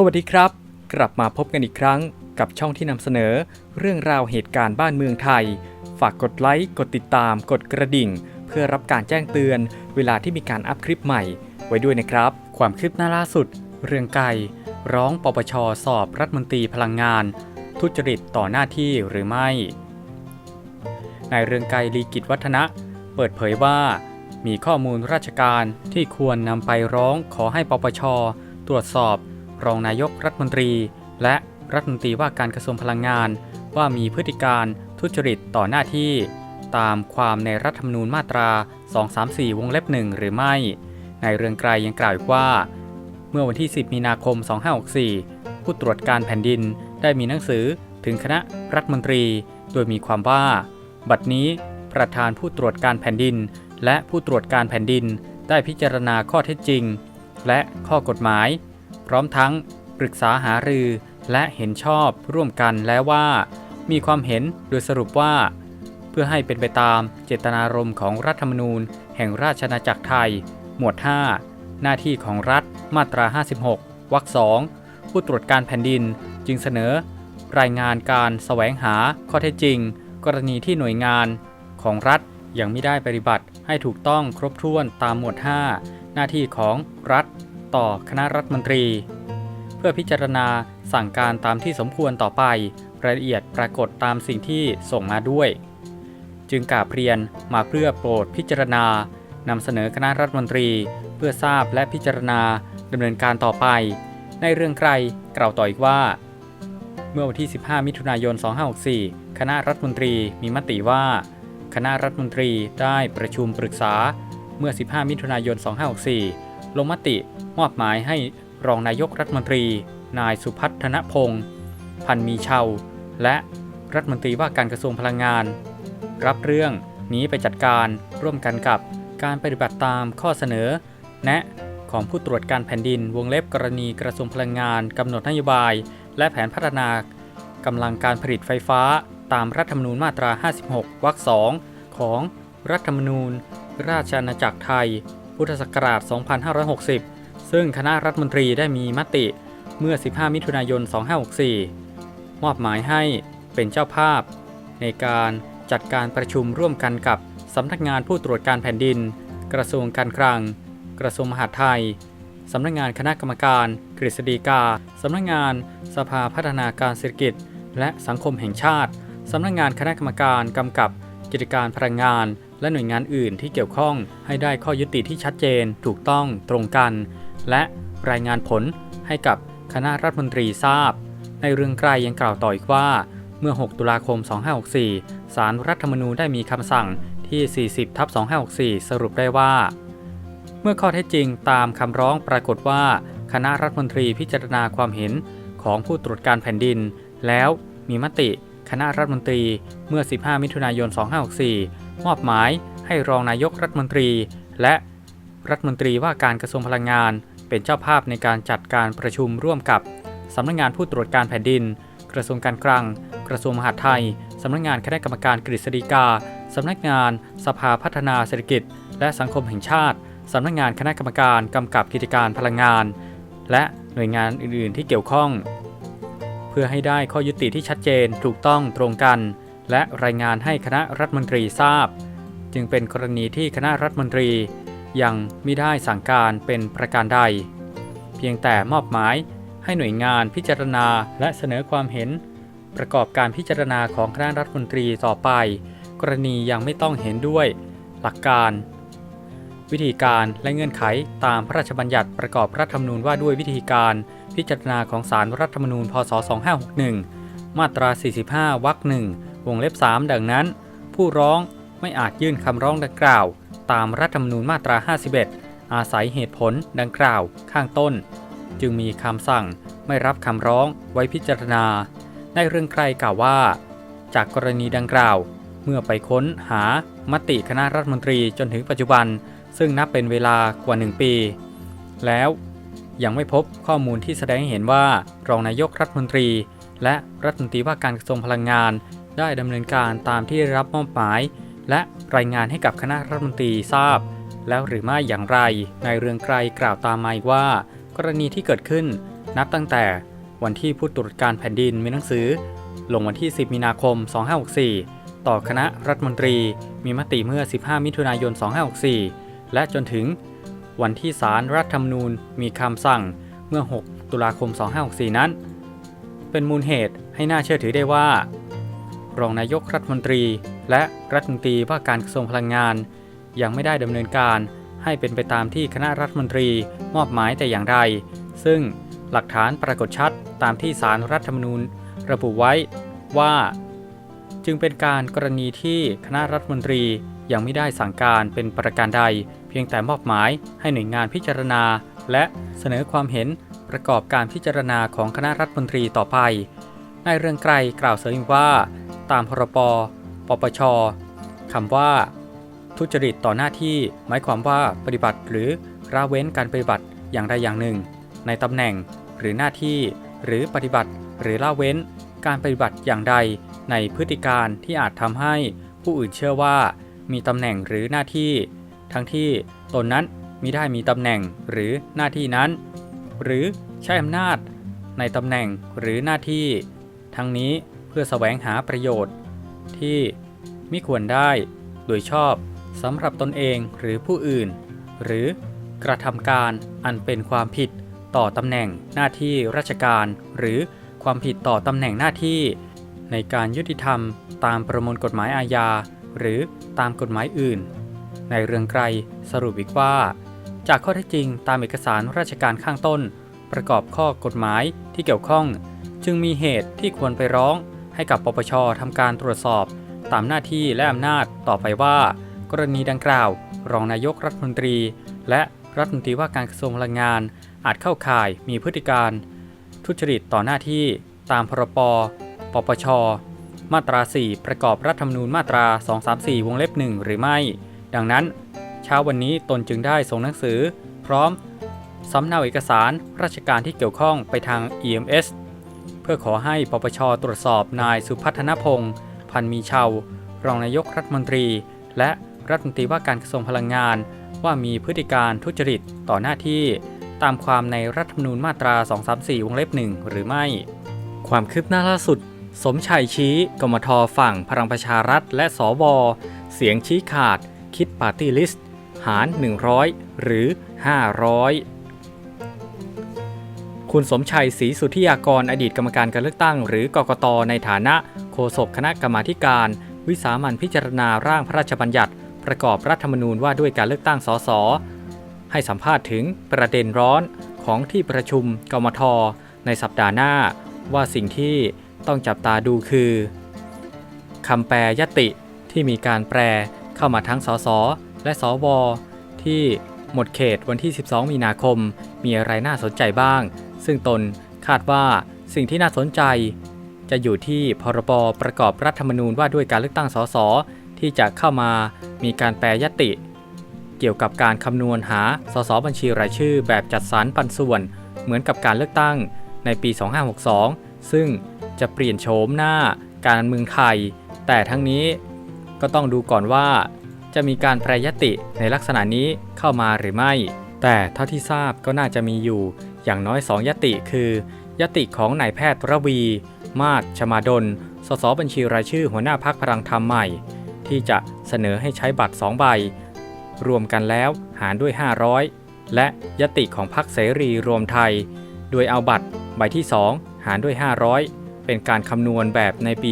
สวัสดีครับ กลับมาพบกันอีกครั้งกับช่องที่นำเสนอ เรื่องราวเหตุการณ์บ้านเมืองไทย ฝากกดไลค์กดติดตาม กดกระดิ่ง เพื่อรับการแจ้งเตือน เวลาที่มีการอัพคลิปใหม่ ไว้ด้วยนะครับ ความคืบหน้าล่าสุด เรื่องไก่ร้องปปชสอบรัฐมนตรีพลังงาน ทุจริตต่อหน้าที่หรือไม่นายเรืองไกรลีกิจวัฒนะ เปิดเผยว่า มีข้อมูลราชการที่ควรนำไปร้องขอให้ปปชตรวจสอบ รองนายกรัฐมนตรี และรัฐมนตรีว่าการกระทรวงพลังงาน ว่ามีพฤติการทุจริตต่อหน้าที่ ตามความในรัฐธรรมนูญมาตรา 234 วงเล็บหนึ่งหรือไม่ ในเรืองไกรยังกล่าวอีกว่า เมื่อวันที่ 10 มีนาคม 2564 ผู้ตรวจการแผ่นดินได้มีหนังสือถึงคณะรัฐมนตรี โดยมีความว่า บัดนี้ประธานผู้ตรวจการแผ่นดิน และผู้ตรวจการแผ่นดินได้พิจารณาข้อเท็จจริง และข้อกฎหมาย พร้อมทั้งปรึกษาหารือและเห็นชอบร่วมกันแล้วว่า มีความเห็นโดยสรุปว่า เพื่อให้เป็นไปตามเจตนารมณ์ของรัฐธรรมนูญ แห่งราชอาณาจักรไทย หมวด 5 หน้าที่ของรัฐมาตรา 56 วรรคสองผู้ตรวจการแผ่นดินจึงเสนอ รายงานการแสวงหาข้อเท็จจริง กรณีที่หน่วยงานของรัฐยังไม่ได้ปฏิบัติให้ถูกต้องครบถ้วนตามหมวด 5 หน้าที่ของรัฐ ต่อคณะรัฐมนตรี เพื่อพิจารณาสั่งการตามที่สมควรต่อไป รายละเอียดปรากฏตามสิ่งที่ส่งมาด้วย จึงกราบเรียนมาเพื่อโปรดพิจารณานำเสนอคณะรัฐมนตรี เพื่อทราบและพิจารณาดำเนินการต่อไป ในเรื่องไกลกล่าวต่ออีกว่า เมื่อวันที่ 15 มิถุนายน 2564 คณะรัฐมนตรีมีมติว่า คณะรัฐมนตรีได้ประชุมปรึกษาเมื่อ 15 มิถุนายน 2564 ลงมติมอบหมายให้รองนายกรัฐมนตรี นายสุพัฒนพงศ์พันมีเชาและรัฐมนตรีว่าการกระทรวงพลังงาน รับเรื่องนี้ไปจัดการร่วมกันกับการปฏิบัติตามข้อเสนอ แนะของผู้ตรวจการแผ่นดินวงเล็บกรณีกระทรวงพลังงานกำหนดนโยบาย และแผนพัฒนากำลังการผลิตไฟฟ้าตามรัฐธรรมนูญมาตรา 56 วรรคสองของรัฐธรรมนูญ ราชอาณาจักรไทย พุทธศักราช 2560 ซึ่งคณะรัฐมนตรีได้มีมติเมื่อ 15 มิถุนายน 2564 มอบหมายให้เป็นเจ้าภาพ ในการจัดการประชุมร่วมกันกับสำนักงานผู้ตรวจการแผ่นดิน กระทรวงการคลัง กระทรวงมหาดไทยสำนักงานคณะกรรมการกฤษฎีกา สำนักงานสภาพัฒนาการเศรษฐกิจ และสังคมแห่งชาติ สำนักงานคณะกรรมการกำกับกิจการพลังงาน และหน่วยงานอื่นที่เกี่ยวข้องให้ได้ข้อยุติที่ชัดเจน ถูกต้องตรงกัน และรายงานผลให้กับคณะรัฐมนตรีทราบ ในเรื่องไกลยังกล่าวต่ออีกว่า เมื่อ 6 ตุลาคม 2564 สารรัฐธรรมนูญได้มีคำสั่งที่ 40ทับ2564 สรุปได้ว่า เมื่อข้อเท็จจริงตามคำร้องปรากฏว่า คณะรัฐมนตรีพิจารณาความเห็นของผู้ตรวจการแผ่นดิน แล้วมีมติคณะรัฐมนตรีเมื่อ 15 มิถุนายน 2564 มอบหมายให้รองนายกรัฐมนตรี และรัฐมนตรีว่าการกระทรวงพลังงาน เป็นเจ้าภาพในการจัดการประชุมร่วมกับสำนักงานผู้ตรวจการแผ่นดิน กระทรวงการคลัง กระทรวงมหาดไทยสำนักงานคณะกรรมการกฤษฎีกาสำนักงาน สภาพัฒนาเศรษฐกิจ และสังคมแห่งชาติสำนักงานคณะกรรมการกำกับกิจการพลังงาน และหน่วยงานอื่น ๆ ที่เกี่ยวข้อง เพื่อให้ได้ข้อยุติที่ชัดเจนถูกต้องตรงกัน และรายงานให้คณะรัฐมนตรีทราบ จึงเป็นกรณีที่คณะรัฐมนตรียังไม่ได้สั่งการเป็นประการใด เพียงแต่มอบหมายให้หน่วยงานพิจารณาและเสนอความเห็น ประกอบการพิจารณาของคณะรัฐมนตรีต่อไป กรณียังไม่ต้องเห็นด้วย หลักการ วิธีการและเงื่อนไขตามพระราชบัญญัติประกอบรัฐธรรมนูญว่าด้วยวิธีการพิจารณาของศารรัฐธรรมนูญพศ2561 มาตรา 45 วรรคหนึ่ง วงเล็บ 3 ดังนั้น ผู้ร้องไม่อาจยื่นคำร้องดังกล่าว ตามรัฐธรรมนูญมาตรา 51 อาศัยเหตุผลดังกล่าวข้างต้น จึงมีคำสั่งไม่รับคำร้องไว้พิจารณา ในเรื่องใครกล่าวว่า จากกรณีดังกล่าว เมื่อไปค้นหามติคณะรัฐมนตรีจนถึงปัจจุบัน ซึ่งนับเป็นเวลากว่า 1 ปี แล้วยังไม่พบข้อมูลที่แสดงให้เห็นว่ารองนายกรัฐมนตรี และรัฐมนตรีว่าการกระทรวงพลังงาน ได้ดำเนินการตามที่ได้รับมอบหมาย และรายงานให้กับคณะรัฐมนตรีทราบ แล้วหรือไม่อย่างไรในเรื่องไกลกล่าวตามมาอีกว่า กรณีที่เกิดขึ้น นับตั้งแต่วันที่ผู้ตรวจการแผ่นดินมีหนังสือ ลงวันที่ 10 มีนาคม 2564 ต่อคณะรัฐมนตรี มีมติเมื่อ 15 มิถุนายน 2564 และจนถึง วันที่ศาลรรัฐธรรมนูญมีคำสั่งเมื่อ 6 ตุลาคม 2564 นั้น เป็นมูลเหตุให้น่าเชื่อถือได้ว่า รองนายกรัฐมนตรี และรัฐมนตรีว่าการกระทรวงพลังงาน ยังไม่ได้ดำเนินการให้เป็นไปตามที่คณะรัฐมนตรีมอบหมายแต่อย่างใด ซึ่งหลักฐานปรากฏชัดตามที่สารรัฐธรรมนูญระบุไว้ว่า จึงเป็นการกรณีที่คณะรัฐมนตรียังไม่ได้สั่งการเป็นประการใด เพียงแต่มอบหมายให้หน่วยงานพิจารณา และเสนอความเห็นประกอบการพิจารณาของคณะรัฐมนตรีต่อไปนายเรืองไกรกล่าวเสริมว่า ตามพรบปปชคำว่า ทุจริตต่อหน้าที่ หมายความว่าปฏิบัติหรือละเว้นการปฏิบัติอย่างใดอย่างหนึ่ง ในตำแหน่งหรือหน้าที่ หรือปฏิบัติหรือละเว้น การปฏิบัติอย่างใด ในพฤติการที่อาจทำให้ผู้อื่นเชื่อว่า มีตำแหน่งหรือหน้าที่ ทั้งที่ตนนั้นมิได้มีตำแหน่งหรือหน้าที่นั้น หรือใช้อำนาจ ในตำแหน่งหรือหน้าที่ ทั้งนี้ พื่อแสวงหาประโยชน์ ที่ไมิควรได้โดยชอบสำหรับตนเองหรือผู้อื่น หรือกระทำการอันเป็นความผิดต่อตำแหน่งหน้าที่ราชการ หรือความผิดต่อตำแหน่งหน้าที่ ในการยุติธรรมตามประมวลกฎหมายอาญา หรือตามกฎหมายอื่น ในเรื่องไกรสรุปอีกว่า จากข้อเท็จจริงตามเอกสารราชการข้างต้น ประกอบข้อกฎหมายที่เกี่ยวข้อง จึงมีเหตุที่ควรไปร้อง ให้กับปปชทำการตรวจสอบ ตามหน้าที่และอำนาจต่อไปว่า กรณีดังกล่าว รองนายกรัฐมนตรี และรัฐมนตรีว่าการกระทรวงพลังงาน อาจเข้าข่ายมีพฤติการ ทุจริตต่อหน้าที่ ตามพรปปปช มาตรา 4 ประกอบรัฐธรรมนูญมาตรา 234 วงเล็บ 1 หรือไม่ ดังนั้น เช้าวันนี้ตนจึงได้ส่งหนังสือ พร้อมสำเนาเอกสารราชการที่เกี่ยวข้องไปทาง EMS พื่อขอให้ปปชตรวจสอบนายสุพัฒนพงศ์พันมีชาวรองนายกรัฐมนตรี และรัฐมนตรีว่าการกระทรวงพลังงาน ว่ามีพฤติการทุจริตต่อหน้าที่ ตามความในรัฐธรรมนูญมาตรา 234 วงเล็บ1หรือไม่ ความคืบหน้าล่าสุด สมชัยชี้กมทฝั่งพลังประชารัฐและสวเสียงชี้ขาด คิดปาร์ตี้ลิสต์ หาร 100 หรือ 500 คุณสมชัยศรีสุทธิยากรอดีตกรรมการการเลือกตั้ง หรือกกตในฐานะโฆษกคณะกรรมาธิการ วิสามันพิจารณาร่างพระราชบัญญัติ ประกอบรัฐธรรมนูญว่าด้วยการเลือกตั้งสสให้สัมภาษณ์ถึงประเด็นร้อนของที่ประชุมกมทในสัปดาห์หน้า ว่าสิ่งที่ต้องจับตาดูคือคำแปลยติที่มีการแปลเข้ามาทั้งสสและสวที่หมดเขตวันที่ 12 มีนาคม มีอะไรน่าสนใจบ้าง ซึ่งตนคาดว่าสิ่งที่น่าสนใจ จะอยู่ที่พรบประกอบรัฐธรรมนูญว่าด้วยการเลือกตั้งสสที่จะเข้ามามีการแปลยติ เกี่ยวกับการคำนวณหาสสบัญชีรายชื่อแบบจัดสรรปันส่วน เหมือนกับการเลือกตั้งในปี 2562 ซึ่งจะเปลี่ยนโฉมหน้าการเมืองไทย แต่ทั้งนี้ก็ต้องดูก่อนว่า จะมีการแปรยติในลักษณะนี้เข้ามาหรือไม่ แต่เท่าที่ทราบก็น่าจะมีอยู่ อย่างน้อย 2 ยติคือ ยติของนายแพทย์ระวี มาศชมาดล สสบัญชีรายชื่อหัวหน้าพักพลังธรรมใหม่ ที่จะเสนอให้ใช้บัตร 2 ใบ รวมกันแล้วหารด้วย 500 และยติของพรรคเสรีรวมไทย โดยเอาบัตรใบที่ 2 หารด้วย 500 เป็นการคำนวณแบบในปี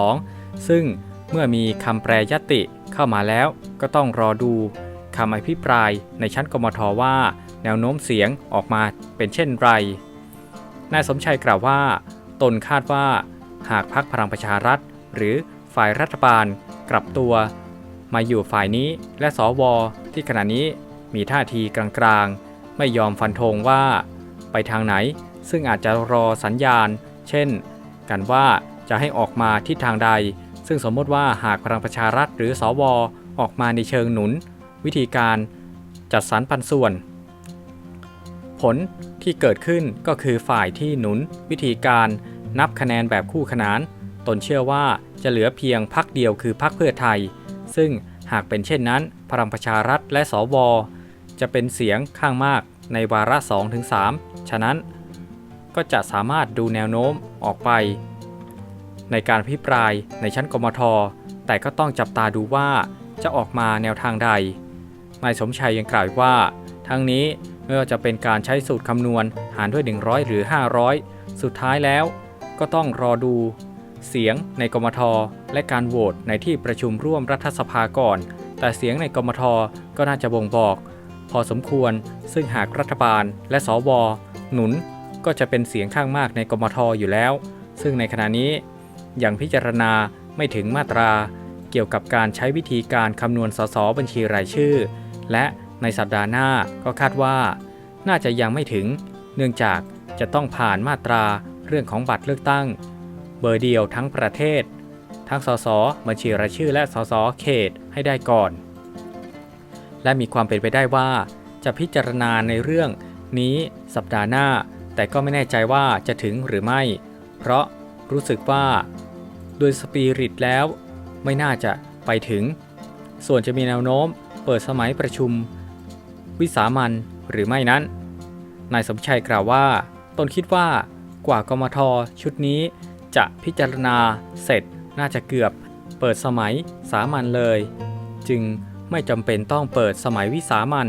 2562 ซึ่งเมื่อมีคำแปรยติเข้ามาแล้วก็ต้องรอดูคำอภิปรายในชั้นกมทว่า แนวโน้มเสียงออกมาเป็นเช่นไร นายสมชัยกล่าวว่า ตนคาดว่า หากพักพลังประชารัฐ หรือฝ่ายรัฐบาลกลับตัว มาอยู่ฝ่ายนี้และสวที่ขณะนี้มีท่าทีกลางๆ ไม่ยอมฟันธงว่า ไปทางไหนซึ่งอาจจะรอสัญญาณ เช่น กันว่าจะให้ออกมาทิศทางใด ซึ่งสมมติว่าหากพลังประชารัฐหรือสวออกมาในเชิงหนุน วิธีการจัดสรรปันส่วน ผลที่เกิดขึ้นก็คือฝ่ายที่หนุนวิธีการนับคะแนนแบบคู่ขนาน ตนเชื่อว่าจะเหลือเพียงพักเดียวคือพักเพื่อไทย ซึ่งหากเป็นเช่นนั้น พลังประชารัฐและสว จะเป็นเสียงข้างมากในวาระ 2-3 ฉะนั้น ก็จะสามารถดูแนวโน้มออกไป ในการพิปรายในชั้นกมท แต่ก็ต้องจับตาดูว่าจะออกมาแนวทางใด นายสมชัยยังกล่าวว่า ทั้งนี้ ไม่ว่าจะเป็นการใช้สูตรคำนวณหารด้วย 100 หรือ 500 สุดท้ายแล้ว ก็ต้องรอดูเสียงในกมท และการโหวตในที่ประชุมร่วมรัฐสภาก่อน แต่เสียงในกมท ก็น่าจะบ่งบอก พอสมควร ซึ่งหากรัฐบาลและสวหนุนก็จะเป็นเสียงข้างมากในกมทอยู่แล้ว ซึ่งในขณะนี้ยังพิจารณาไม่ถึงมาตรา เกี่ยวกับการใช้วิธีการคำนวณสสบัญชีรายชื่อ และ ในสัปดาห์หน้าก็คาดว่า น่าจะยังไม่ถึง เนื่องจากจะต้องผ่านมาตราเรื่องของบัตรเลือกตั้ง เบอร์เดียวทั้งประเทศ ทั้งสสบัญชีรายชื่อและสสเขตให้ได้ก่อน และมีความเป็นไปได้ว่า จะพิจารณาในเรื่องนี้สัปดาห์หน้า แต่ก็ไม่แน่ใจว่าจะถึงหรือไม่ เพราะรู้สึกว่า โดยสปิริตแล้ว ไม่น่าจะไปถึง ส่วนจะมีแนวโน้มเปิดสมัยประชุม วิสามันหรือไม่นั้น นายสมชัยกล่าวว่า ตนคิดว่ากว่ากมทชุดนี้จะพิจารณาเสร็จน่าจะเกือบเปิดสมัยสามัญเลย จึงไม่จำเป็นต้องเปิดสมัยวิสามัน